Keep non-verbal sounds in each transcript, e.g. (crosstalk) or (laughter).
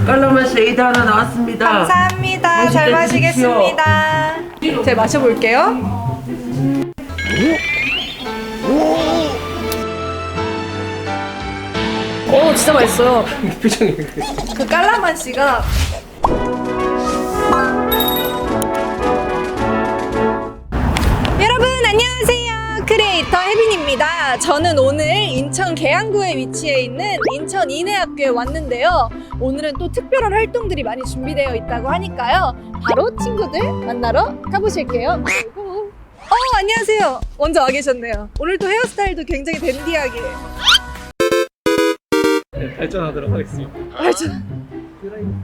안녕하세요. 깔라맛 에이드 하나 나왔습니다. 감사합니다. 잘 맛있게 드십시오. 마시겠습니다. 제가 마셔볼게요. 오, 진짜 맛있어요. (laughs) 표정이 그 깔라만 씨가 저는 오늘 인천 계양구에 위치해 있는 인천 인해학교에 왔는데요 오늘은 또 특별한 활동들이 많이 준비되어 있다고 하니까요 바로 친구들 만나러 가보실게요 어 안녕하세요 먼저 와 계셨네요 오늘 또 헤어스타일도 굉장히 댄디하게 발전하도록 하겠습니다. 알죠?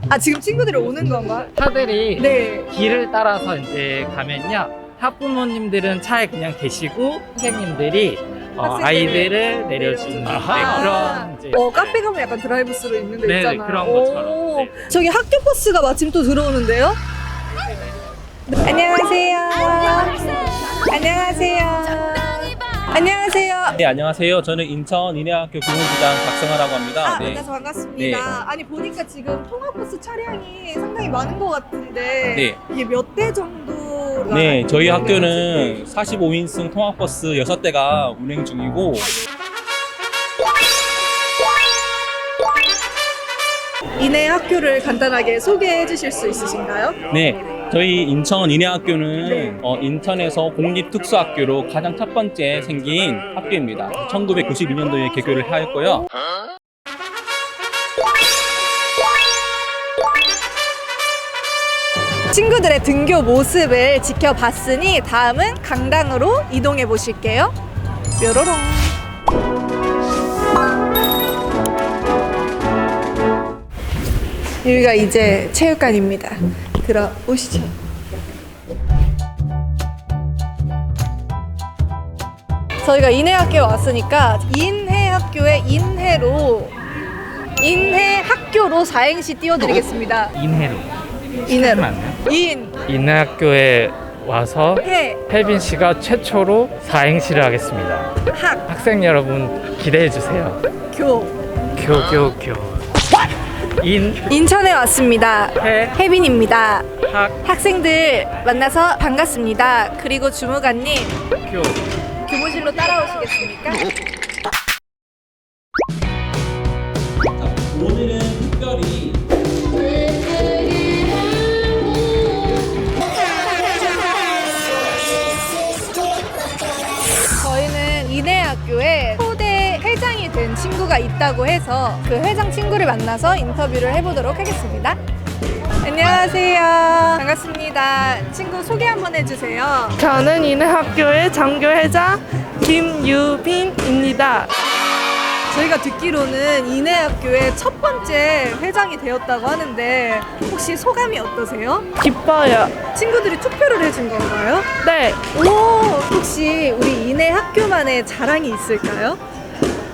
아 지금 친구들이 오는 건가? 차들이 네 길을 따라서 이제 가면요. 학부모님들은 차에 그냥 계시고 선생님들이 어, 학생들을 아이들을 내려주는 네, 그런 이제 어 카페 가면 약간 드라이브스루 있는 데 네, 있잖아요. 그런 것처럼. 오, 네. 저기 학교 버스가 마침 또 들어오는데요. 네, 안녕하세요. 안녕하세요. 안녕하세요. 네 안녕하세요. 저는 인천 인해학교 교무부장 박성하라고 합니다. 아, 네. 만나서 반갑습니다. 네. 아니 보니까 지금 통학버스 차량이 상당히 많은 것 같은데 네. 이게 몇 대 정도가 네, 저희 학교는 45인승 통학버스 6대가 운행 중이고 이내 학교를 간단하게 소개해 주실 수 있으신가요? 네, 저희 인천 인해학교는 어, 인천에서 공립특수학교로 가장 첫 번째 생긴 학교입니다. 1992년도에 개교를 하였고요. 친구들의 등교 모습을 지켜봤으니 다음은 강당으로 이동해 보실게요. 뾰로롱. 여기가 이제 체육관입니다. 들어오시죠. 저희가 인해학교에 왔으니까 인해학교의 인해로 인해학교로 사행시 띄워드리겠습니다. 인해로 인해로. 인, 인해학교에 와서 해, 혜빈 씨가 최초로 사행시를 하겠습니다. 학, 학생 여러분 기대해 주세요. 교. 교교 교. 인, 인천에 왔습니다. 해, 혜빈입니다. 학, 학생들 만나서 반갑습니다. 그리고 주무관님 교. 교무실로 따라오시겠습니까? 인해학교에 초대 회장이 된 친구가 있다고 해서 그 회장 친구를 만나서 인터뷰를 해보도록 하겠습니다. 안녕하세요. 반갑습니다. 친구 소개 한번 해주세요. 저는 인해학교의 장교회장 김유빈입니다. 저희가 듣기로는 인해학교의 첫 번째 회장이 되었다고 하는데 혹시 소감이 어떠세요? 기뻐요. 친구들이 투표를 해준 건가요? 네, 오, 혹시 우리 인해학교만의 자랑이 있을까요?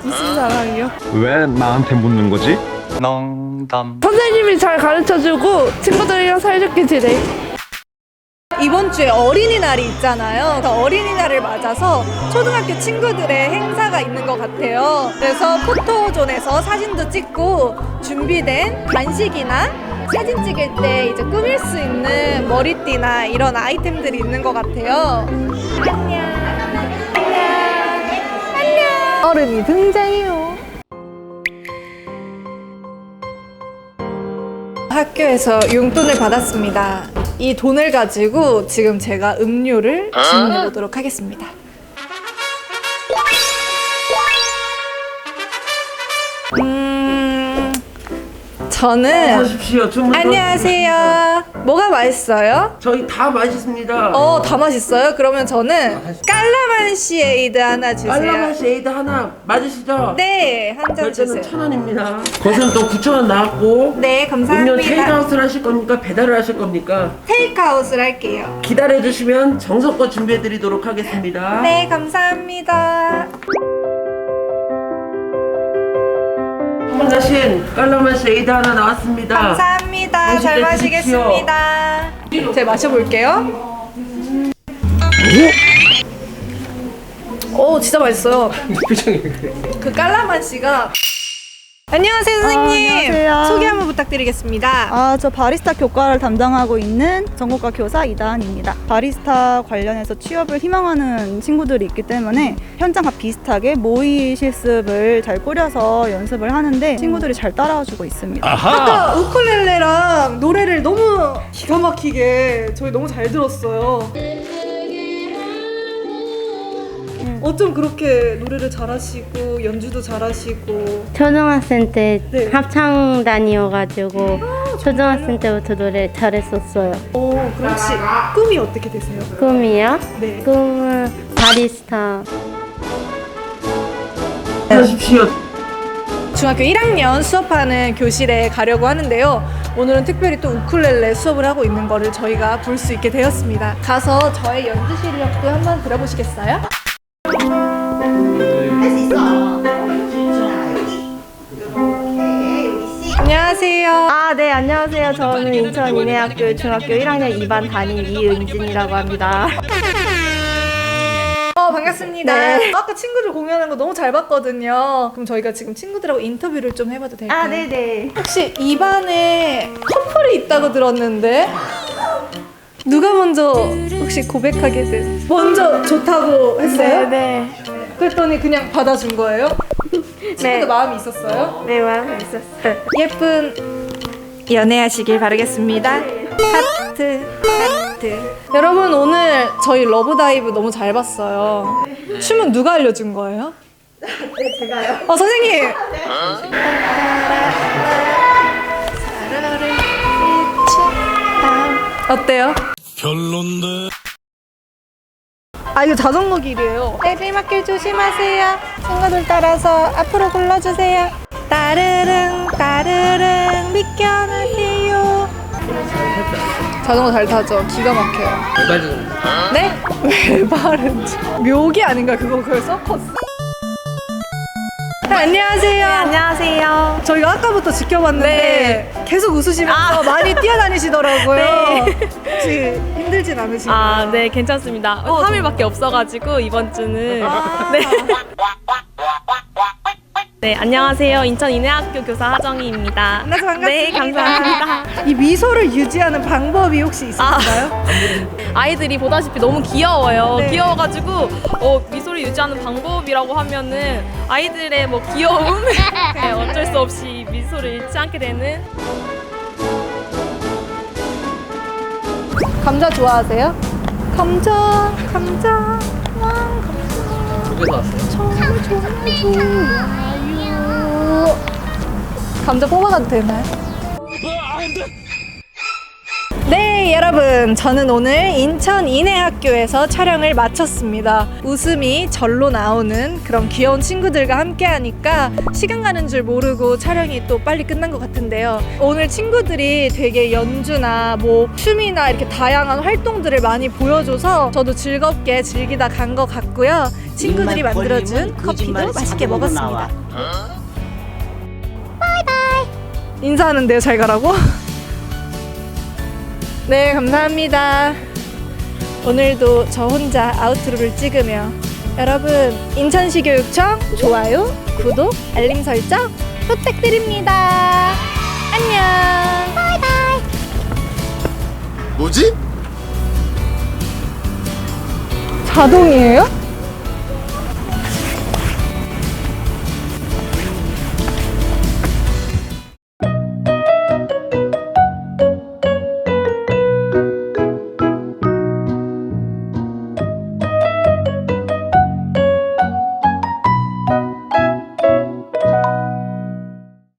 무슨 사랑이요? 왜 나한테 묻는 거지? 농담. 선생님이 잘 가르쳐주고 친구들이랑 사이좋게 지내. 이번 주에 어린이날이 있잖아요. 그 어린이날을 맞아서 초등학교 친구들의 행사가 있는 것 같아요. 그래서 포토존에서 사진도 찍고 준비된 간식이나 사진 찍을 때 이제 꾸밀 수 있는 머리띠나 이런 아이템들이 있는 것 같아요. 안녕. 안녕. 안녕. 어른이 등장해요. 학교에서 용돈을 받았습니다. 이 돈을 가지고 지금 제가 음료를 주문해 보도록 하겠습니다. 저는 하십시오. 주문 안녕하세요. 뭐가 맛있어요? 저희 다 맛있습니다. 어, 다 맛있어요? 그러면 저는 깔라만시 에이드 하나 주세요. 깔라맛 에이드 하나 맞으시죠? 네, 한잔 결제는 주세요. 천 원입니다. 것은 또 9천 원 나왔고 네, 음료 감사합니다. 테이크아웃을 하실 겁니까? 배달을 하실 겁니까? 테이크아웃을 할게요. 기다려 주시면 정성껏 준비해 드리도록 하겠습니다. 네, 감사합니다. 주문하신 깔라맛 에이드 하나 나왔습니다. 감사합니다. 잘 맛있게 드십시오. 마시겠습니다. 제가 마셔볼게요. 오, 진짜 맛있어요. 표정이 그 깔라만 씨가 안녕하세요, 선생님. 안녕하세요. 소개 한번 부탁드리겠습니다. 아, 저 바리스타 교과를 담당하고 있는 전국과 교사 이다은입니다. 바리스타 관련해서 취업을 희망하는 친구들이 있기 때문에 현장과 비슷하게 모의 실습을 잘 꾸려서 연습을 하는데 친구들이 잘 따라와주고 있습니다. 아까 우쿨렐레랑 노래를 너무 기가 막히게 저희 너무 잘 들었어요. 어쩜 그렇게 노래를 잘하시고 연주도 잘하시고 초등학생 때 네. 합창단이어가지고 초등학생 때부터 노래 잘했었어요. 오, 그럼 혹시 꿈이 어떻게 되세요? 꿈이요? 네. 꿈은 바리스타. 중학교 1학년 수업하는 교실에 가려고 하는데요. 오늘은 특별히 또 우쿨렐레 수업을 하고 있는 거를 저희가 볼 수 있게 되었습니다. 가서 저의 연주 실력도 한번 들어보시겠어요? 안녕하세요. 아, 네, 안녕하세요. 저는 인천 인해학교 중학교 1학년 2반 담임 이은진이라고 합니다. 어, 반갑습니다. 네. 아까 친구들 공연하는 거 너무 잘 봤거든요. 그럼 저희가 지금 친구들하고 인터뷰를 좀 해봐도 될까요? 아, 네네. 혹시 입안에 커플이 있다고 들었는데 누가 먼저 혹시 고백하게 된? 먼저 좋다고 했어요? 네. 그랬더니 그냥 받아준 거예요? (laughs) 친구도 네. 마음이 있었어요? 네, 마음에 있었어요. 예쁜 연애하시길 바라겠습니다. 하트, 하트. 여러분 오늘 저희 러브다이브 너무 잘 봤어요. 춤은 누가 알려준 거예요? 제가요. 어 선생님. 어때요? 별론데. 아 이거 자전거 길이에요. 내리막길 조심하세요. 친구들 따라서 앞으로 굴러주세요. 따르릉 따르릉 비켜주세요. 자전거 잘 타죠. 기가 막혀요. 네? (laughs) 왜 바른지. 묘기 아닌가 그거 그걸 서커스. 네, 안녕하세요. 안녕하세요. 저희가 아까부터 지켜봤는데 계속 웃으시면서 많이 뛰어다니시더라고요. (laughs) 혹시 힘들진 않으신가요? 아, 네, 괜찮습니다. 3일밖에 없어가지고 이번 주는 네. (laughs) 네, 안녕하세요. 인천 인해학교 교사 하정희입니다. 만나서 반갑습니다. 네, 감사합니다. 이 미소를 유지하는 방법이 혹시 있으신가요? 아이들이 보다시피 너무 귀여워요. 네. 귀여워가지고 어, 미소를 유지하는 방법이라고 하면은 아이들의 뭐 귀여움 (laughs) 네, 어쩔 수 없이 미소를 잃지 않게 되는 감자 좋아하세요? 감자, 감자, 와, 감자. 집에서 왔어요. 정말 정말 좋아요. 감자 뽑아가도 되나요? 네, 여러분. 저는 오늘 인천 인해학교에서 촬영을 마쳤습니다. 웃음이 절로 나오는 그런 귀여운 친구들과 함께 하니까 시간 가는 줄 모르고 촬영이 또 빨리 끝난 것 같은데요. 오늘 친구들이 되게 연주나 뭐 춤이나 이렇게 다양한 활동들을 많이 보여줘서 저도 즐겁게 즐기다 간 것 같고요. 친구들이 만들어준 커피도 맛있게 먹었습니다. 인사하는데요, 잘 가라고? (laughs) 네, 감사합니다. 오늘도 저 혼자 아우트로를 찍으며 여러분 인천시 교육청 좋아요, 구독, 알림 설정 부탁드립니다. 안녕. 바이바이. 뭐지? 자동이에요?